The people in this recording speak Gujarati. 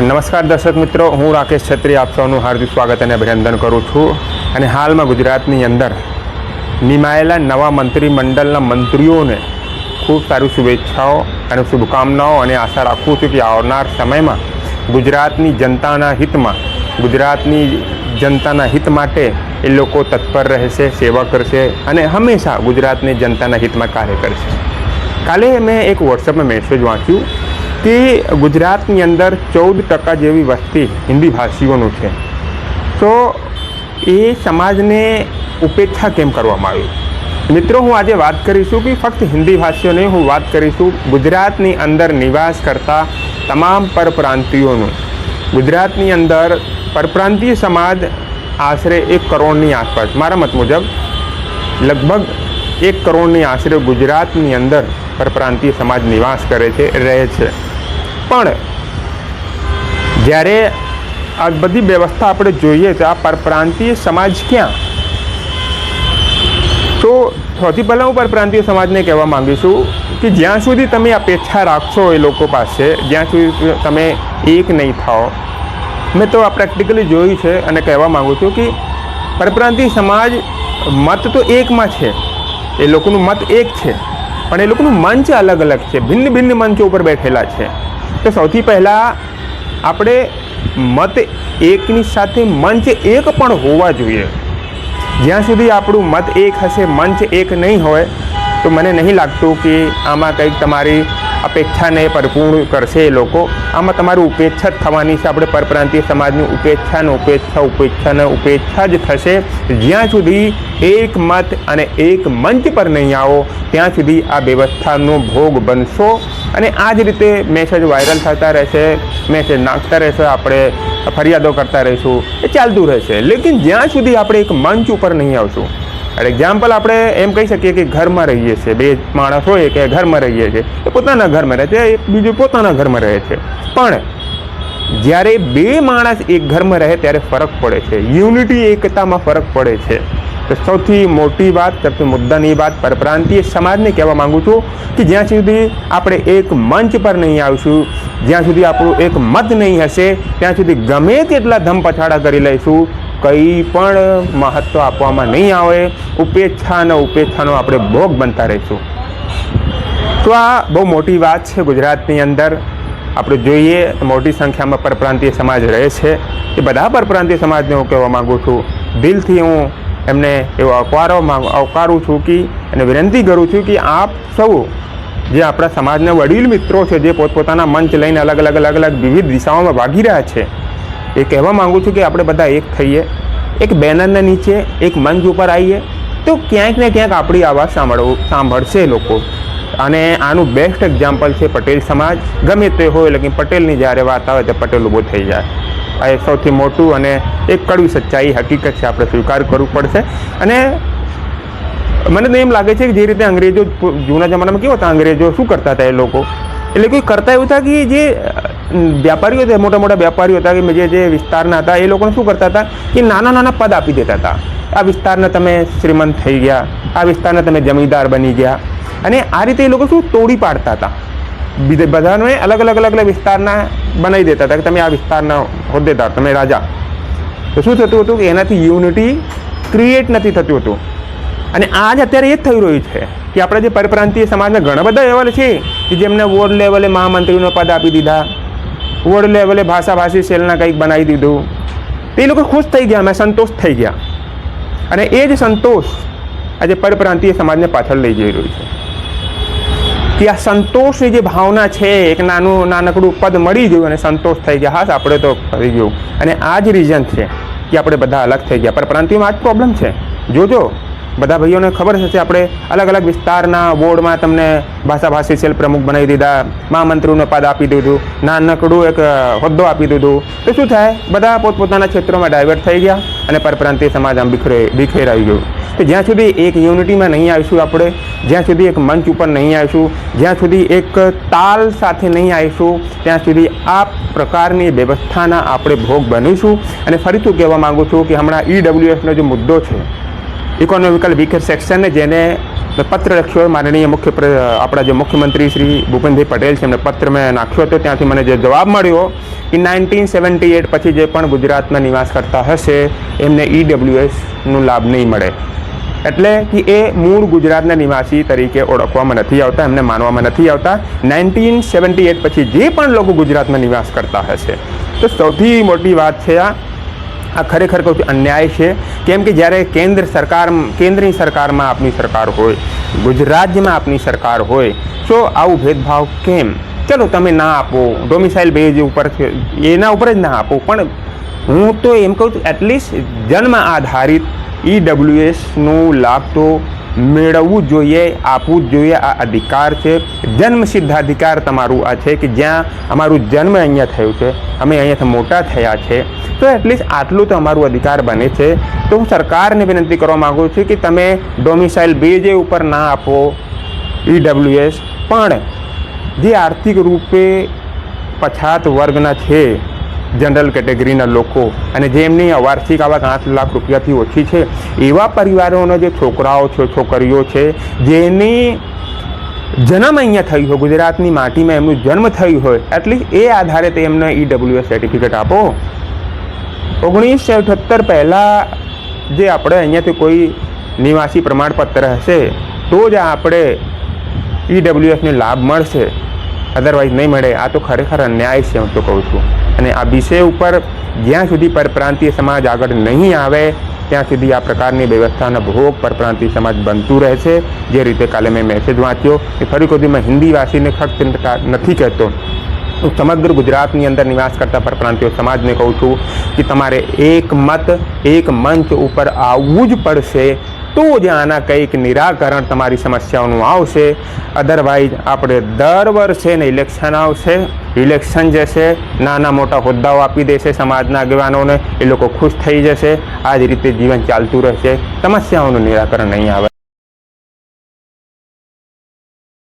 નમસ્કાર દર્શક મિત્રો, હું રાકેશ છત્રી આપ સૌનું હાર્દિક સ્વાગત અને અભિનંદન કરું છું. અને હાલમાં ગુજરાતની અંદર નિમાયેલા નવા મંત્રીમંડળના મંત્રીઓને ખૂબ સારી શુભેચ્છાઓ અને શુભકામનાઓ અને આશા રાખું છું કે આવનાર સમયમાં ગુજરાતની જનતાના હિતમાં, ગુજરાતની જનતાના હિત માટે એ લોકો તત્પર રહેશે, સેવા કરશે અને હંમેશા ગુજરાતની જનતાના હિતમાં કાર્ય કરશે. કાલે મેં એક વોટ્સએપમાં મેસેજ વાંચ્યું. કે ગુજરાતની અંદર ચૌદ ટકા જેવી વસ્તી હિન્દી ભાષીઓનું છે. તો એ સમાજને ઉપેક્ષા કેમ કરવામાં આવી? મિત્રો, હું આજે વાત કરીશું કે ફક્ત હિન્દી ભાષીઓ નહીં, હું વાત કરીશું ગુજરાતની અંદર નિવાસ કરતા તમામ પરપ્રાંતિયોનું ગુજરાતની અંદર પરપ્રાંતીય સમાજ આશરે એક કરોડની આસપાસ, મારા મત મુજબ, લગભગ એક કરોડની આશરે ગુજરાતની અંદર પરપ્રાંતીય સમાજ નિવાસ કરે છે, રહે છે. પણ જ્યારે આ બધી વ્યવસ્થા આપણે જોઈએ તો આ પરપ્રાંતીય સમાજ ક્યાં? તો સૌથી પહેલાં હું પરપ્રાંતીય સમાજને કહેવા માંગીશું કે જ્યાં સુધી તમે અપેક્ષા રાખશો એ લોકો પાસે, જ્યાં સુધી તમે એક નહીં થાઓ, મેં તો આ પ્રેક્ટિકલી જોયું છે અને કહેવા માગું છું કે પરપ્રાંતીય સમાજ મત તો એકમાં છે, એ લોકોનું મત એક છે. પણ એ લોકોનું મંચ અલગ અલગ છે, ભિન્ન ભિન્ન મંચો ઉપર બેઠેલા છે. તો સૌથી પહેલાં આપણે મત એકની સાથે મંચ એક પણ હોવા જોઈએ. જ્યાં સુધી આપણું મત એક હશે, મંચ એક નહીં હોય, તો મને નહીં લાગતું કે આમાં કંઈક તમારી અપેક્ષાને પરિપૂર્ણ કરશે એ લોકો. આમાં તમારી ઉપેક્ષા જ થવાની છે. આપણે પરપ્રાંતીય સમાજની ઉપેક્ષા ને ઉપેક્ષા ઉપેક્ષા ને ઉપેક્ષા જ થશે. જ્યાં સુધી એક મત અને એક મંચ પર નહીં આવો, ત્યાં સુધી આ વ્યવસ્થાનો ભોગ બનશો. અને આ જ રીતે મેસેજ વાયરલ થતા રહેશે મેસેજ નાખતા રહેશે, આપણે ફરિયાદો કરતા રહીશું. એ ચાલતું રહેશે. લેકિન જ્યાં સુધી આપણે એક મંચ ઉપર નહીં આવશું એક્ઝામ્પલ આપણે એમ કહી શકીએ કે ઘરમાં રહીએ છીએ. બે માણસ હોય કે ઘરમાં રહીએ છીએ. એ પોતાના ઘરમાં રહે છે, એ બીજું પોતાના ઘરમાં રહે છે. પણ જ્યારે બે માણસ એક ઘરમાં રહે, ત્યારે ફરક પડે છે. યુનિટી એકતામાં ફરક પડે છે. તો સૌથી મોટી વાત, સૌથી મુદ્દાની વાત પરપ્રાંતીય સમાજને કહેવા માગું છું કે જ્યાં સુધી આપણે એક મંચ પર નહીં આવશું, જ્યાં સુધી આપણું એક મત નહીં હશે, ત્યાં સુધી ગમે તેટલા ધમ પછાડા કરી લઈશું કંઈ પણ મહત્ત્વ આપવામાં નહીં આવે ઉપેક્ષા અને ઉપેક્ષાનો આપણે ભોગ બનતા રહીશું. તો આ બહુ મોટી વાત છે ગુજરાતની અંદર. આપણે જોઈએ, મોટી સંખ્યામાં પરપ્રાંતીય સમાજ રહે છે. એ બધા પરપ્રાંતીય સમાજને હું કહેવા માગું છું. દિલથી હું એમને એવો માંગ, આવકારું છું કે, અને વિનંતી કરું છું કે આપ સૌ, જે આપણા સમાજના વડીલ મિત્રો છે, જે પોતપોતાના મંચ લઈને અલગ અલગ અલગ અલગ વિવિધ દિશાઓમાં ભાગી રહ્યા છે એ કહેવા માગું છું કે આપણે બધા એક થઈએ, એક બેનરના નીચે, એક મંચ ઉપર આવીએ, તો ક્યાંક ને ક્યાંક આપણી આવાજ સાંભળવું, સાંભળશે લોકો. અને આનું બેસ્ટ એક્ઝામ્પલ છે પટેલ સમાજ. ગમે તે હોય, લેકિન પટેલની જ્યારે વાત આવે તો પટેલ ઊભો થઈ જાય. આ એ સૌથી મોટું અને એક કડવી સચ્ચાઈ હકીકત છે, આપણે સ્વીકાર કરવું પડશે. અને મને તો એમ લાગે છે કે જે રીતે અંગ્રેજો જૂના જમાનામાં કેવા હતા અંગ્રેજો? શું કરતા હતા એ લોકો? એટલે કોઈ કરતા એવું હતા કે જે વ્યાપારીઓ હતા મોટા મોટા વેપારીઓ હતા કે જે જે વિસ્તારના હતા, એ લોકોને શું કરતા હતા કે નાના નાના પદ આપી દેતા હતા. આ વિસ્તારના તમે શ્રીમંત થઈ ગયા, આ વિસ્તારના તમે જમીનદાર બની ગયા અને આ રીતે એ લોકો શું તોડી પાડતા હતા. બધાને અલગ અલગ અલગ અલગ વિસ્તારના બનાવી દેતા હતા કે તમે આ વિસ્તારના હોદ્દેદાર, તમે રાજા. તો શું થતું હતું કે એનાથી યુનિટી ક્રિએટ નથી થતું હતું. અને આજ અત્યારે એ જ થઈ રહ્યું છે કે આપણે જે પરપ્રાંતીય સમાજના ઘણા બધા એવા છે કે જેમને વોર્ડ લેવલે મહામંત્રીનો પદ આપી દીધા વોર્ડ લેવલે ભાષાભાષી સેલના કંઈક બનાવી દીધું. તે લોકો ખુશ થઈ ગયા, મેં સંતોષ થઈ ગયા. અને એ જ સંતોષ આજે પરપ્રાંતીય સમાજને પાછળ લઈ જઈ રહ્યું છે. કે આ સંતોષની જે ભાવના છે, એક નાનું નાનકડું પદ મળી ગયું અને સંતોષ થઈ ગયા. હાસ આપણે તો કરી ગયું. અને આ જ રીઝન છે કે આપણે બધા અલગ થઈ ગયા. પરપ્રાંતિયોમાં આ જ પ્રોબ્લેમ છે. જોજો બધા ભાઈઓને ખબર હશે આપણે અલગ અલગ વિસ્તારના બોર્ડમાં તમને ભાષાભાષી સેલ પ્રમુખ બનાવી દીધા મહામંત્રીનું પદ આપી દીધું, નાનકડું એક હોદ્દો આપી દીધું. તો શું થાય? બધા પોતપોતાના ક્ષેત્રોમાં ડાયવર્ટ થઈ ગયા અને પરપ્રાંતીય સમાજ આમ બિખરે, બિખેરાઈ ગયું. તો જ્યાં સુધી એક યુનિટીમાં નહીં આવીશું આપણે, જ્યાં સુધી એક મંચ ઉપર નહીં આવીશું, જ્યાં સુધી એક તાલ સાથે નહીં આવીશું, ત્યાં સુધી આ પ્રકારની વ્યવસ્થાના આપણે ભોગ બનીશું. અને ફરીથી કહેવા માગું છું કે હમણાં ઈડબ્લ્યુએસનો જે મુદ્દો છે ઇકોનોમિકલ વીકર સેક્શનને જેને મેં પત્ર લખ્યો માનનીય મુખ્ય આપણા જે મુખ્યમંત્રી શ્રી ભૂપેન્દ્રભાઈ પટેલ છે એમને પત્ર મેં નાખ્યો હતો, ત્યાંથી મને જે જવાબ મળ્યો કે નાઇન્ટીન સેવન્ટી એટ પછી જે પણ ગુજરાતમાં નિવાસ કરતા હશે, એમને ઈડબ્લ્યુએસનું લાભ નહીં મળે. એટલે કે એ મૂળ ગુજરાતના નિવાસી તરીકે ઓળખવામાં નથી આવતા, એમને માનવામાં નથી આવતા. નાઇન્ટીન સેવન્ટી એટ પછી જે પણ લોકો ગુજરાતમાં નિવાસ કરતા હશે. તો સૌથી મોટી વાત છે આ આ ખરેખર કહું છું અન્યાય છે? કેમ કે જ્યારે કેન્દ્ર સરકાર, કેન્દ્રની સરકારમાં આપની સરકાર હોય, ગુજરાતમાં આપની સરકાર હોય, તો આવું ભેદભાવ કેમ? ચલો તમે ના આપો ડોમિસાઇલ બેઝ ઉપર છે, એના ઉપર જ ના આપો. પણ હું તો એમ કહું છું એટલીસ્ટ જન્મ આધારિત ઈડબ્લ્યુએસનો લાભ તો મેળવવું જોઈએ, આપવું જ જોઈએ. આ અધિકાર છે. જન્મસિદ્ધ અધિકાર તમારું આ છે કે જ્યાં અમારું જન્મ અહીંયા થયું છે. અમે અહીંયાથી મોટા થયા છે. તો એટલીસ્ટ આટલું તો અમારું અધિકાર બને છે. તો હું સરકારને વિનંતી કરવા માગું છું કે તમે ડોમિસાઇલ બેઝ ઉપર ના આપો ઈડબ્લ્યુએસ પણ જે આર્થિક રૂપે પછાત વર્ગના છે જનરલ કેટેગરીના લોકો. અને જેમની વાર્ષિક આવક આઠ લાખ રૂપિયાથી ઓછી છે, એવા પરિવારોના જે છોકરાઓ છે, છોકરીઓ છે, જેની જન્મ અહીંયા થયું હોય, ગુજરાતની માટીમાં એમનું જન્મ થયું હોય, એટલીસ્ટ એ આધારે તે એમને ઈડબ્લ્યુએસ સર્ટિફિકેટ આપો. ઓગણીસો અઠ્યોતર પહેલાં જે આપણે અહીંયાથી કોઈ નિવાસી પ્રમાણપત્ર હશે, તો જ આપણે ઈડબ્લ્યુએસને લાભ મળશે. અદરવાઇઝ નહીં મળે. આ તો ખરેખર અન્યાય છે, હું તો કહું છું. અને આ વિષય ઉપર જ્યાં સુધી પરપ્રાંતીય સમાજ આગળ નહીં આવે, ત્યાં સુધી આ પ્રકારની વ્યવસ્થાનો ભોગ પરપ્રાંતીય સમાજ બનતું રહે છે. જે રીતે કાલે મેં મેસેજ વાંચ્યો કે ફરી કોઈ મેં હિન્દીવાસીને ફક્ત નથી કહેતો. હું સમગ્ર ગુજરાતની અંદર નિવાસ કરતા પરપ્રાંતીય સમાજને કહું છું કે તમારે એક મત, એક મંચ ઉપર આવવું જ પડશે. તો જ આના કંઈક નિરાકરણ તમારી સમસ્યાઓનું આવશે. અદરવાઇઝ આપણે દર વર્ષે ને ઇલેક્શન આવશે. ઇલેક્શન જશે નાના મોટા હોદ્દાઓ આપી દેશે સમાજના આગેવાનોને, એ લોકો ખુશ થઈ જશે. આ જ રીતે જીવન ચાલતું રહેશે. સમસ્યાઓનું નિરાકરણ નહીં આવે.